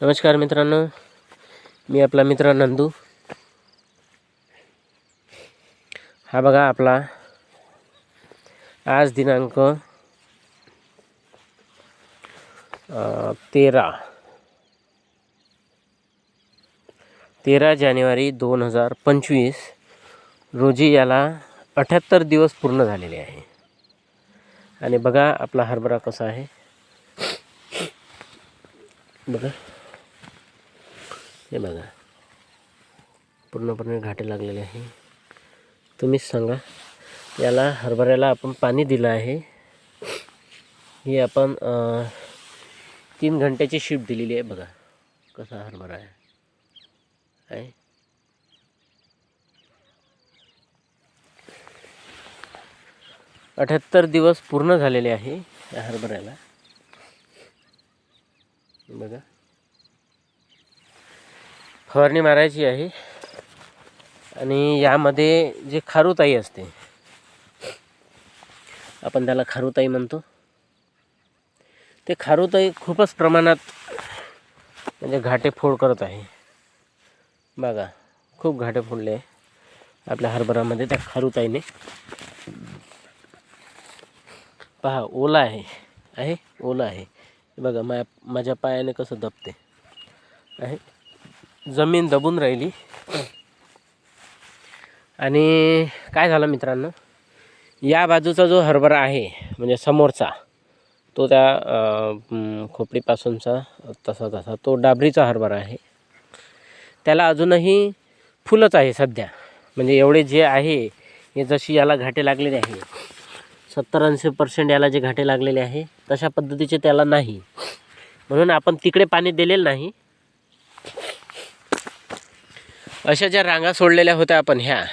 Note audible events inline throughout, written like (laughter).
नमस्कार मित्रांनो. मी आपला मित्र नंदू. हा बघा आपला आज दिनांक तेरा. तेरा जानेवारी दोन हजार पंचवीस रोजी याला अठ्याहत्तर दिवस पूर्ण झालेले आहे. आणि बघा आपला हरभरा कसा आहे. बघा. हे बघा. पूर्णपणे घाटे लागलेले आहे. तुम्हीच सांगा. याला हरभऱ्याला आपण पाणी दिलं आहे. ही आपण तीन घंट्याची शिफ्ट दिलेली आहे बघा. कसा हरभरा आहे. आहे. अठ्याहत्तर दिवस पूर्ण झालेले आहे या हरभऱ्याला. बघा. फवारणी मारायची आहे. आणि यामध्ये जे खारुताई असते आपण त्याला खारुताई म्हणतो. ते खारुताई खूपच प्रमाणात म्हणजे घाटे फोड करत आहे. बघा खूप घाटे फोडले आहे आपल्या हरभरामध्ये त्या खारुताईने. पहा ओला आहे आहे ओला आहे. बघा मा माझ्या पायाने कसं दबते. आहे. जमीन दबून राहिली. आणि काय झालं मित्रांनो? या बाजूचा जो हरभरा आहे म्हणजे समोरचा तो त्या खोपडीपासूनचा तसा तसा तो डाबरीचा हरभरा आहे. त्याला अजूनही फुलंच आहे सध्या. म्हणजे एवढे जे आहे हे जशी याला घाटे लागलेले आहे सत्तर ऐंशी पर्सेंट याला जे घाटे लागलेले आहे तशा पद्धतीचे त्याला नाही. म्हणून आपण तिकडे पाणी दिलेलं नाही. अशा ज्या रांगा सोडलेल्या होत्या आपण ह्या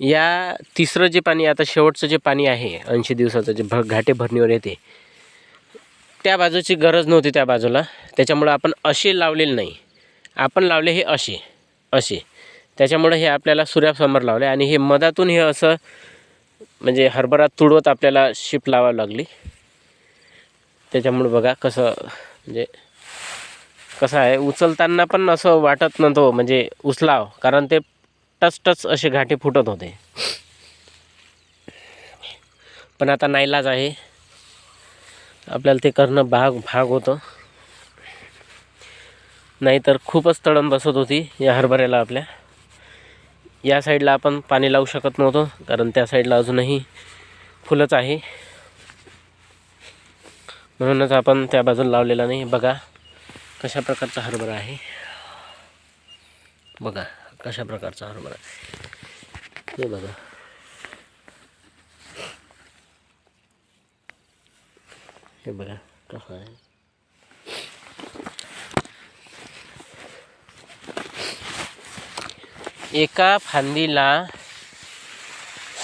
या तिसरं जे पाणी आता शेवटचं जे पाणी आहे ऐंशी दिवसाचं जे भ घाटे भरणीवर येते त्या बाजूची गरज नव्हती त्या बाजूला. त्याच्यामुळं आपण असे लावलेले नाही. आपण लावले हे असे असे. त्याच्यामुळं हे आपल्याला सूर्यासमोर लावले आणि हे मधातून हे असं म्हणजे हरभरा तुडवत आपल्याला शिप लावावी लागली. त्याच्यामुळं बघा कसं म्हणजे कसं आहे उचलताना पण असं वाटत नव्हतं म्हणजे उचलाव कारण ते टच टच असे घाटे फुटत होते. पण आता नाईलाज आहे. आपल्याला ते करणं भाग भाग होतं. नाहीतर खूपच तळण बसत होती या हरभऱ्याला आपल्या. या साईडला आपण पाणी लावू शकत नव्हतो कारण त्या साईडला अजूनही फुलंच आहे. म्हणूनच आपण त्या बाजूला लावलेला नाही. बघा कशा प्रकारचा हरभरा आहे? बघा कशा प्रकारचा हरभरा हे बघा. हे बघा कसं आहे. एका फांदीला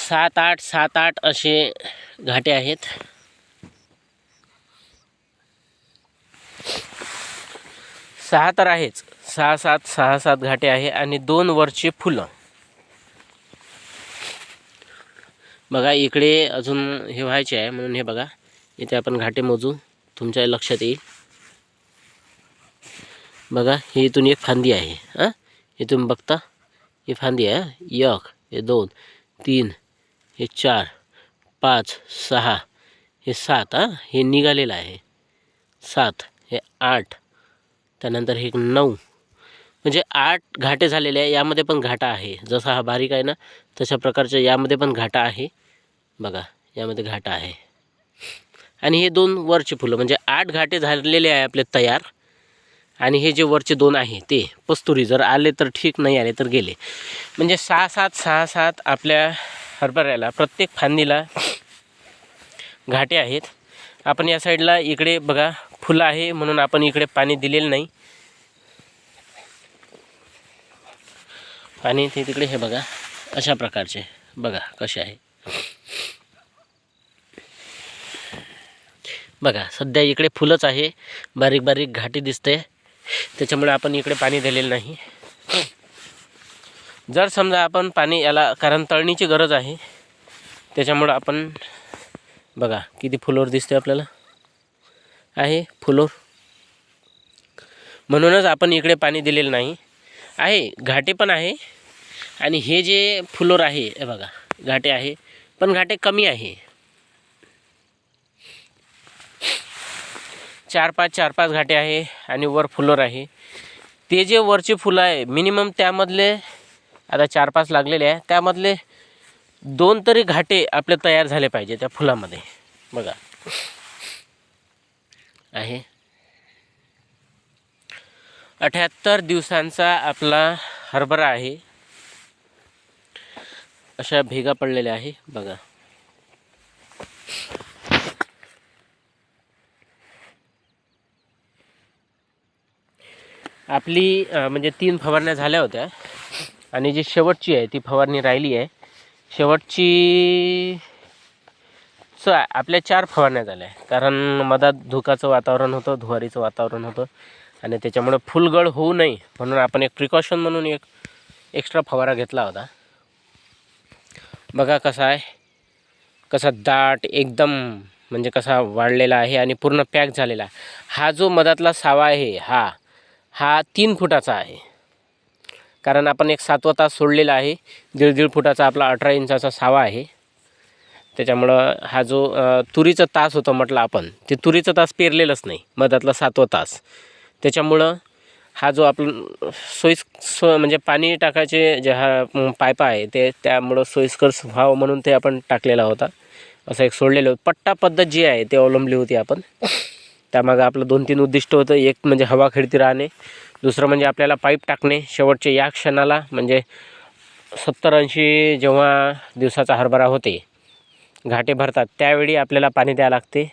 सात आठ सात आठ असे घाटे आहेत. सहा तर आहेच. सहा सात सहा सात घाटे आहे आणि दोन वरचे फुलं. बघा इकडे अजून हे व्हायचे आहे म्हणून हे बघा. इथे आपण घाटे मोजू. तुमच्या लक्षात येईल. बघा ही इथून एक फांदी आहे हां? इथून बघता? ही फांदी आहे एक हे दोन तीन हे चार पाच सहा हे सात हां? हे निघालेलं आहे. सात हे आठ त्यानंतर हे एक नऊ. म्हणजे आठ घाटे झालेले आहे यामध्ये पण घाटा आहे. जसा हा बारीक आहे ना तशा प्रकारच्या यामध्ये पण घाटा आहे. बघा यामध्ये घाटा आहे. आणि हे दोन वरचे फुलं म्हणजे आठ घाटे झालेले आहे आपले तयार. आणि हे जे वरचे दोन आहे ते पस्तुरी जर आले तर ठीक नाही आले तर गेले. म्हणजे सहा सात सहा सात आपल्या हरभऱ्याला प्रत्येक फांदीला घाटे आहेत. आपण या साईडला इकडे बघा फुलं आहे म्हणून आपण इकडे पाणी दिलेलं नाही. पाणी ते तिकडे हे बघा अशा प्रकारचे. बघा कसे आहे. बघा सध्या इकडे फुलंच आहे. बारीक बारीक घाटी दिसते. त्याच्यामुळे आपण इकडे पाणी दिलेलं नाही. जर समजा आपण पाणी याला कारण तळणीची गरज आहे. त्याच्यामुळं आपण बघा किती फुलोर दिसते आपल्याला. आहे फुलोर. म्हणूनच आपण इकडे पाणी दिलेलं नाही. आहे घाटे पण आहे. आणि हे जे फुलोर आहे हे बघा घाटे आहे पण घाटे कमी आहे. चार पाच चार पाच घाटे आहे आणि वर फुलोर आहे. ते जे वरचे फुलं आहे मिनिमम त्यामधले आता चार पाच लागलेले आहे त्यामधले दोन तरी घाटे आपले तयार झाले पाहिजे त्या फुलामध्ये. बघा. आहे. अठ्याहत्तर दिवसांचा आपला हरभरा आहे. अशा भेगा पडलेल्या आहे बघा. आपली म्हणजे तीन फवारण्या झाल्या होत्या. आणि जी शेवटची आहे ती फवारणी राहिली आहे. शेवटची सो आपल्या चार फवारण्या झाल्या. कारण मधात धुकाचं वातावरण होतं धुवारीचं वातावरण होतं. आणि त्याच्यामुळे फुलगळ होऊ नये म्हणून आपण एक प्रिकॉशन म्हणून एक एक्स्ट्रा फवारा घेतला होता. बघा कसा आहे. कसा दाट एकदम म्हणजे कसा वाढलेला आहे आणि पूर्ण पॅक झालेला आहे. हा जो मधातला सावा आहे हा हा तीन फुटाचा आहे. कारण आपण एक सातवा तास सोडलेला आहे. दीड दीड फुटाचा आपला अठरा इंचाचा सावा आहे. त्याच्यामुळं हा जो तुरीचा तास होता म्हटलं आपण ते तुरीचा तास पेरलेलंच नाही मधातला सातवा तास. त्याच्यामुळं हा जो आपण सोयीस सो म्हणजे पाणी टाकायचे जे हा पायपा आहे ते त्यामुळं सोयीस्कर व्हावं म्हणून ते आपण टाकलेला होता. असं एक सोडलेलं होतं. पट्टा पद्धत जी आहे ते अवलंबली होती आपण. त्यामागं आपलं दोन तीन उद्दिष्ट होतं. एक म्हणजे हवा खेळती राहणे दुसरं म्हणजे आपल्याला पाईप टाकणे. शेवटचे या क्षणाला म्हणजे सत्तर ऐंशी जेव्हा दिवसाचा हरभरा होते घाटे भरतात. त्यावेळी आपल्याला पाणी द्यावं लागते.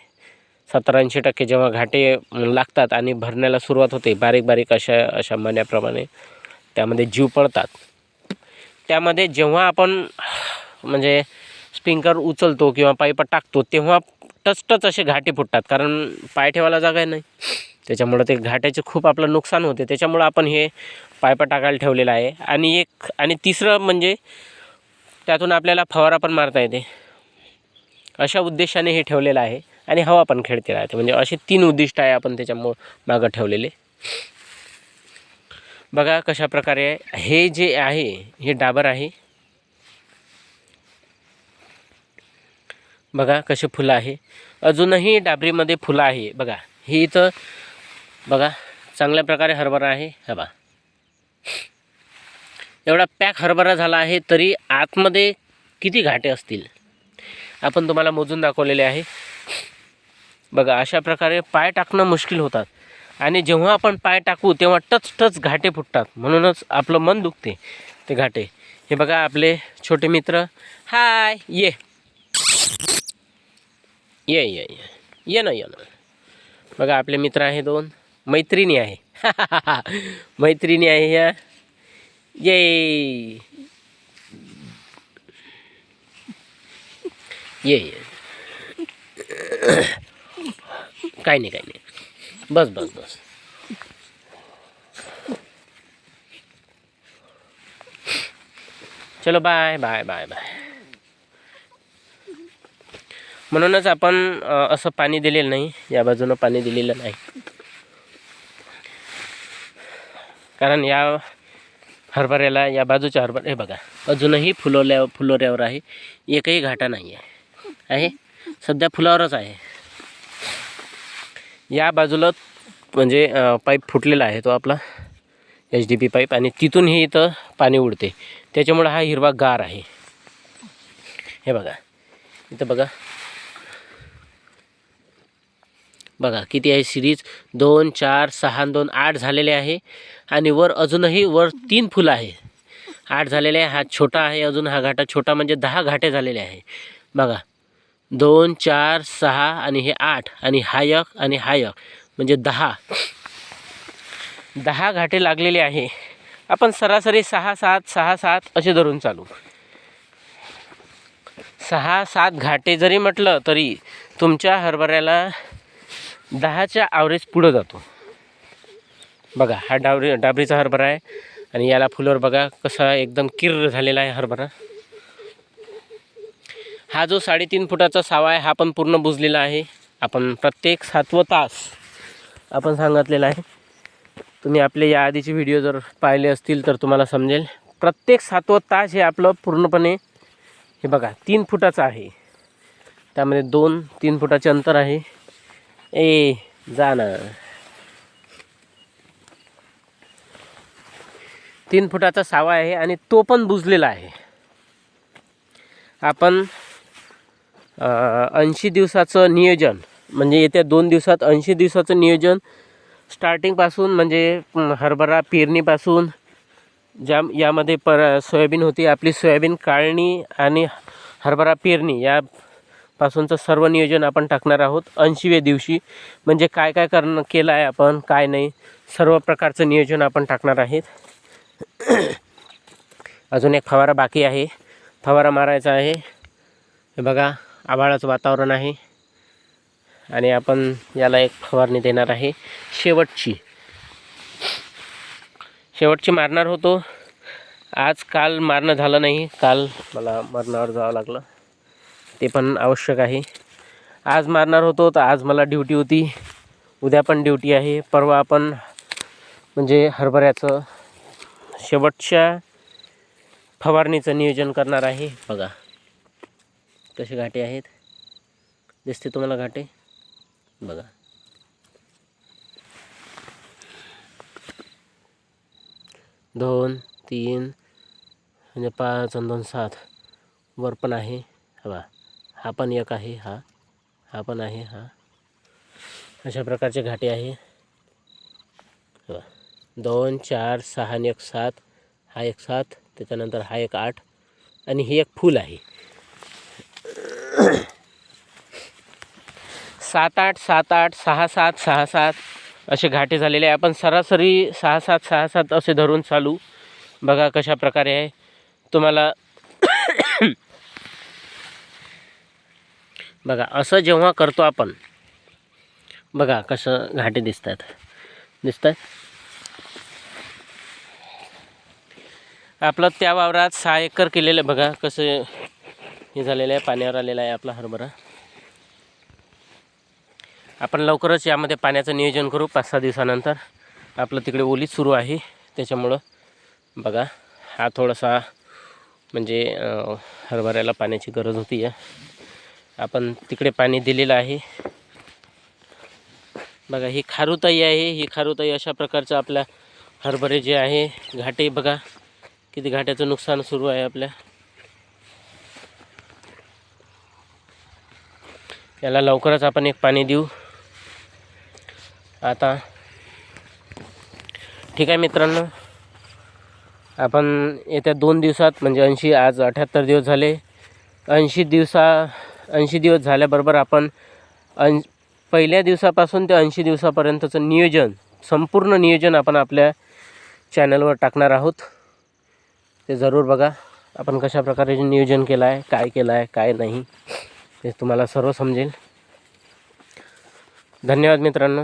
सत्तर ऐंशी टक्के जेव्हा घाटे लागतात आणि भरण्याला सुरुवात होते बारीक बारीक अशा अशा मण्याप्रमाणे त्यामध्ये जीव पडतात. त्यामध्ये जेव्हा आपण म्हणजे स्प्रिंकर उचलतो किंवा पाईप टाकतो तेव्हा टचटच असे घाटे फुटतात. कारण पाय ठेवायला जागा नाही. त्याच्यामुळं ते घाट्याचे खूप आपलं नुकसान होते. त्याच्यामुळं आपण हे पायपा टाकायला ठेवलेलं आहे. आणि एक आणि तिसरं म्हणजे त्यातून आपल्याला फवारा पण मारता येते. अशा उद्देशाने हे ठेवलेलं आहे आणि हवा पण खेळते राहते. म्हणजे असे तीन उद्दिष्ट आहे आपण त्याच्यामुळं मागं ठेवलेले. बघा कशा प्रकारे हे जे आहे हे डाबर आहे. बघा कसे फुलं आहे. अजूनही डाबरीमध्ये फुलं आहे. बघा ही इथं बघा चांगल्या प्रकारे हरभरा आहे. हवा एवढा पॅक हरभरा झाला आहे तरी आतमध्ये किती घाटे असतील? आपण तुम्हाला मोजून दाखवलेले आहे. बघा अशा प्रकारे पाय टाकणं मुश्किल होतात. आणि जेव्हा आपण पाय टाकू तेव्हा टच टच घाटे फुटतात. म्हणूनच आपलं मन दुखते ते घाटे. हे बघा आपले छोटे मित्र. हाय ये. ये ये ये. ये ना ये ना. बघा आपले मित्र आहे दोन. मैत्रिणी आहे. (laughs) मैत्रिणी आहे ह्या ये. ये ये. काही नाही काय नाही. बस बस बस. चलो बाय बाय बाय बाय म्हणूनच आपण असं पाणी दिलेलं नाही. या बाजूनं पाणी दिलेलं नाही. कारण या हरभऱ्याला या बाजूच्या हरभरे हे बघा. अजूनही फुलवल्या फुलोऱ्यावर आहे. एकही घाटा नाही आहे आहे. सध्या फुलावरच आहे. या बाजूला म्हणजे पाईप फुटलेला आहे तो आपला. एच डी पी पाईप आणि तिथूनही इथं पाणी उडते. त्याच्यामुळं हा हिरवा गार आहे. हे बघा. इथं बघा. बघा किती आहे सिरीज? दोन चार सहा दोन आठ झालेले आहे. आणि वर अजूनही वर तीन फुलं आहे. आठ झालेले आहे. हा छोटा आहे अजून. हा घाटा छोटा म्हणजे दहा घाटे झालेले आहे. बघा. दोन चार सहा आणि हे आठ आणि हायक आणि हायक म्हणजे दहा. दहा घाटे लागलेले आहे. आपण सरासरी सहा सात सहा सात असे धरून चालू. सहा सात घाटे जरी म्हटलं तरी तुमच्या हरभऱ्याला दहाच्या आवरेज पुढं जातो. बघा हा डावरी डाबरीचा हरभरा आहे आणि याला फुलवर बघा कसा एकदम किर्र झालेला आहे हरभरा. हा जो साडेतीन फुटाचा सावा आहे हा पण पूर्ण बुजलेला आहे. आपण प्रत्येक सातवं तास आपण सांगितलेला आहे. तुम्ही आपले या आधीचे व्हिडिओ जर पाहिले असतील तर तुम्हाला समजेल. प्रत्येक सातवं तास हे आपलं पूर्णपणे हे बघा तीन फुटाचं आहे. त्यामध्ये दोन तीन फुटाचे अंतर आहे. ए जा ना. तीन फुटाचा सावा आहे आणि तो पण बुजलेला आहे. आपण ऐंशी दिवसाचं नियोजन म्हणजे येत्या दोन दिवसात ऐंशी दिवसाचं नियोजन स्टार्टिंगपासून म्हणजे हरभरा पेरणीपासून ज्या यामध्ये पर सोयाबीन होती आपली सोयाबीन काढणी आणि हरभरा पेरणी या पासूनचं सर्व नियोजन आपण टाकणार आहोत. ऐंशीव्या दिवशी म्हणजे काय काय करणं केलं आहे आपण काय नाही सर्व प्रकारचं नियोजन आपण टाकणार आहेत. अजून एक फवारा बाकी आहे. फवारा मारायचा आहे. हे बघा. आभाळाचं वातावरण आहे. आणि आपण याला एक फवारणी देणार आहे. शेवटची. शेवटची मारणार होतो. आज काल मारणं झालं नाही. काल मला मरणावर जावं लागलं. ते पण आवश्यक आहे. आज मारणार होतो तर आज मला ड्युटी होती. उद्या पण ड्युटी आहे. परवा आपण म्हणजे हरभऱ्याचं शेवटच्या फवारणीचं नियोजन करणार आहे. बघा. कसे घाटे आहेत? दिसते तुम्हाला घाटे? बघा. दोन तीन म्हणजे पाच आणि दोन सात. वर पण आहे. हवा हा पण एक आहे हा. हा पण आहे हा. अशा प्रकारचे घाटे आहे. हे दोन चार सहा आणि एक सात. हा एक सात. त्याच्यानंतर हा एक आठ. आणि ही एक फूल आहे. सात आठ सात आठ सहा सात सहा सात असे घाटे झालेले आहे. आपण सरासरी सहा सात सहा सात असे धरून चालू. बघा कशा प्रकारे आहे. तुम्हाला (coughs) बघा असं जेव्हा करतो आपण बघा कसं घाटे दिसतात आहेत आपलं त्या वावरात सहा एकर केलेलं बघा कसं हे झालेलं आहे पाण्यावर आलेला आहे आपला हरभरा. आपण लवकरच यामध्ये पाण्याचं नियोजन करू पाच सहा दिवसानंतर. आपलं तिकडे ओलीच सुरू आहे त्याच्यामुळं बघा हा थोडासा म्हणजे हरभऱ्याला पाण्याची गरज होती आहे. आपण तिकडे पाणी दिलेलं आहे. बघा ही खारुताई आहे ही खारुताई अशा प्रकारचं आपल्या हरभरे जे आहे घाटे बघा किती घाट्याचं नुकसान सुरू आहे आपल्या. याला लवकरच आपण एक पाणी देऊ. आता ठीक आहे मित्रांनो. आपण येत्या दोन दिवसात म्हणजे ऐंशी आज अठ्याहत्तर दिवस झाले. ऐंशी दिवसा ऐंशी दिवस झाल्याबरोबर आपण ऐं पहिल्या दिवसापासून ते ऐंशी दिवसापर्यंतचं नियोजन संपूर्ण नियोजन आपण आपल्या चॅनलवर टाकणार आहोत. ते जरूर बघा. आपण कशा प्रकारे नियोजन केलं आहे काय केलं आहे काय नाही. ते तुम्हाला सर्व समजेल धन्यवाद मित्रांनो.